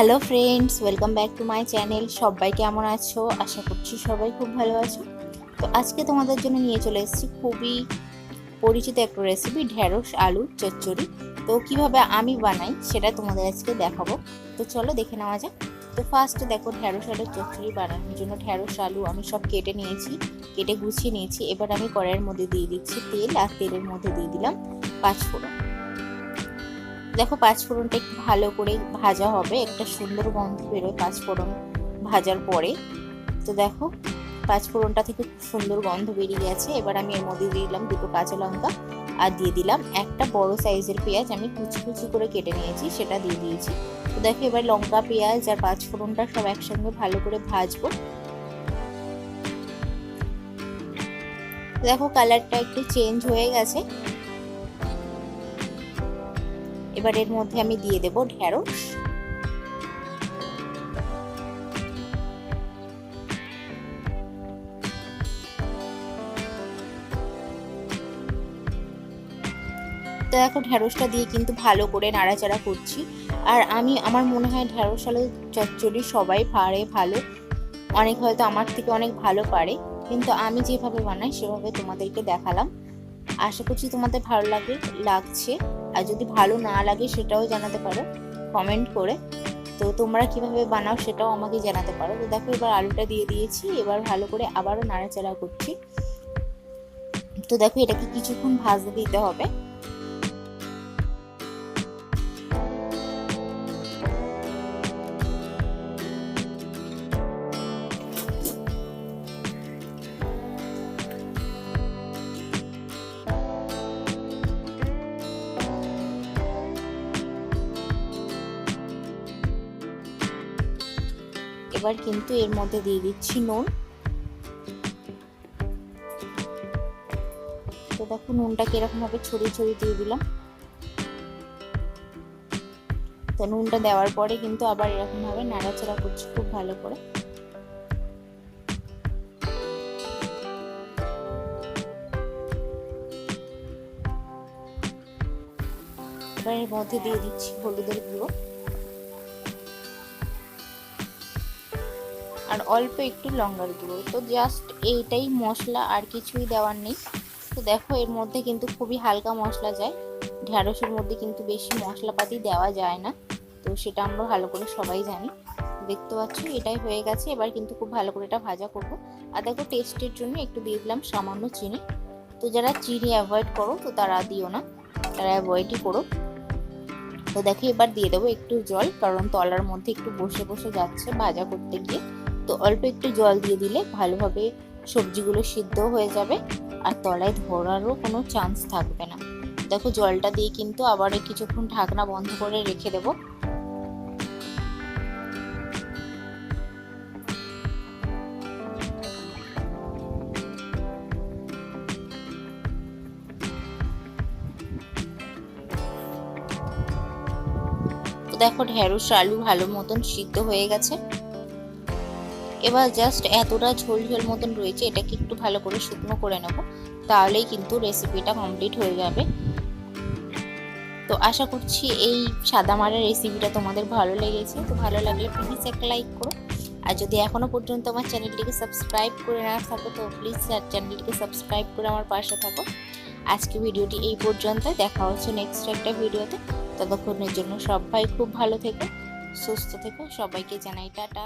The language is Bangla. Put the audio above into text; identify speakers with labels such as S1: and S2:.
S1: Hello friends welcome back to my channel সবাই কেমন আছো? আশা করছি সবাই খুব ভালো আছো। তো আজকে তোমাদের জন্য নিয়ে চলে এসেছি খুবই পরিচিত একটা রেসিপি ঢ্যাঁড়স আলুর চচ্চড়ি। তো কীভাবে আমি বানাই সেটা তোমাদের আজকে দেখাবো। তো চলো দেখে নেওয়া যাক। তো ফার্স্টে দেখো ঢ্যাঁড়স আলুর চচ্চড়ি বানানোর জন্য ঢ্যাঁড়স আলু আমি সব কেটে নিয়েছি, কেটে গুছিয়ে নিয়েছি। এবার আমি কড়াইয়ের মধ্যে দিয়ে দিচ্ছি তেল, আর তেলের মধ্যে দিয়ে দিলাম পাঁচ পাঁচফোড়ন। দেখো পাঁচফোড়নটা একটু ভালো করে ভাজা হবে। একটা সুন্দর গন্ধ বেরোয় পাঁচফোড়ন ভাজার পরে। তো দেখো পাঁচফোড়নটা থেকে সুন্দর গন্ধ বেরিয়ে গেছে। এবার আমি এর মধ্যে দিয়ে দিলাম দুটো কাঁচা লঙ্কা আর দিয়ে দিলাম একটা বড় সাইজের পেঁয়াজ। আমি কুচি কুচি করে কেটে নিয়েছি, সেটা দিয়ে দিয়েছি। তো দেখো, এবার লঙ্কা, পেঁয়াজ আর পাঁচফোড়নটা সব একসঙ্গে ভালো করে ভাজবো। দেখো, কালারটা একটু চেঞ্জ হয়ে গেছে। এবার এর মধ্যে আমি দিয়ে দেব ঢ্যাঁড়স তো দেখো ঢ্যাঁড়সটা দিয়ে কিন্তু ভালো করে নাড়াচাড়া করছি। আর আমি, আমার মনে হয় ঢ্যাঁড়স আলু চচ্চড়ি সবাই পারে ভালো। অনেক হয়তো আমার থেকে অনেক ভালো পারে। কিন্তু আমি যেভাবে বানাই সেভাবে তোমাদেরকে দেখালাম। আশা করছি তোমাদের ভালো লাগে, লাগছে। আর যদি ভালো না লাগে সেটাও জানাতে পারো কমেন্ট করে। তো তোমরা কীভাবে বানাও সেটাও আমাকে জানাতে পারো। তো দেখো, এবার আলুটা দিয়ে দিয়েছি, এবার ভালো করে আবারও নাড়াচাড়া করছি। তো দেখো, এটাকে কিছুক্ষণ ভাজতে দিতে হবে। এবার কিন্তু এর মধ্যে দিয়ে দিচ্ছি নুন। তো দেখো নুনটা কীরকম ভাবে ছড়িয়ে ছড়িয়ে দিয়ে দিলাম। তো নুনটা দেওয়ার পরে কিন্তু আবার এরকম ভাবে নাড়াচাড়া করছি খুব ভালো করে। এবার এর মধ্যে দিয়ে দিচ্ছি হলুদের গুঁড়ো। আর অল্প একটু লঙ্কার গুঁড়ো। তো জাস্ট এইটাই মশলা, আর কিছুই দেওয়ার নেই। তো দেখো, এর মধ্যে কিন্তু খুবই হালকা মশলা যায়। ঢ্যাঁড়সের মধ্যে কিন্তু বেশি মশলাপাতি দেওয়া যায় না। তো সেটা আমরা ভালো করে সবাই জানি। দেখতে পাচ্ছ, এটাই হয়ে গেছে। এবার কিন্তু খুব ভালো করে এটা ভাজা করব। আর দেখো টেস্টের জন্য একটু দিয়ে দিলাম সামান্য চিনি। তো যারা চিনি অ্যাভয়েড করো, তো তারা দিও না। তারা অ্যাভয়েডই করো। তো দেখো, এবার দিয়ে দেবো একটু জল, কারণ তলার মধ্যে একটু বসে বসে যাচ্ছে ভাজা করতে গিয়ে। তো অল্প একটু জল দিয়ে দিলে ভালোভাবে সবজিগুলো সিদ্ধ হয়ে যাবে আর তলায় ধরারও কোনো চান্স থাকবে না। দেখো জলটা দিয়ে কিন্তু আবার কিছুক্ষণ ঢাকনা বন্ধ করে রেখে দেব। দেখো ঢেঁড়স আলু ভালো মতন সিদ্ধ হয়ে গেছে। এবার জাস্ট এতটা ঝোল ঝোল মতন রয়েছে, এটাকে একটু ভালো করে শুকনো করে নেব, তাহলেই কিন্তু রেসিপিটা কমপ্লিট হয়ে যাবে। তো আশা করছি এই সাদা মারের রেসিপিটা তোমাদের ভালো লেগেছে, তো ভালো লাগলে প্লিজ একটা লাইক করো। আর যদি এখনও পর্যন্ত আমার চ্যানেলটিকে সাবস্ক্রাইব করে না থাকো, তো প্লিজ চ্যানেলটিকে সাবস্ক্রাইব করে আমার পাশে থাকো। আজকে ভিডিওটি এই পর্যন্ত দেখা হচ্ছে নেক্সট একটা ভিডিওতে। ততক্ষণের জন্য সবাই খুব ভালো থেকো, সুস্থ থেকো, সবাইকে জানাই টাটা।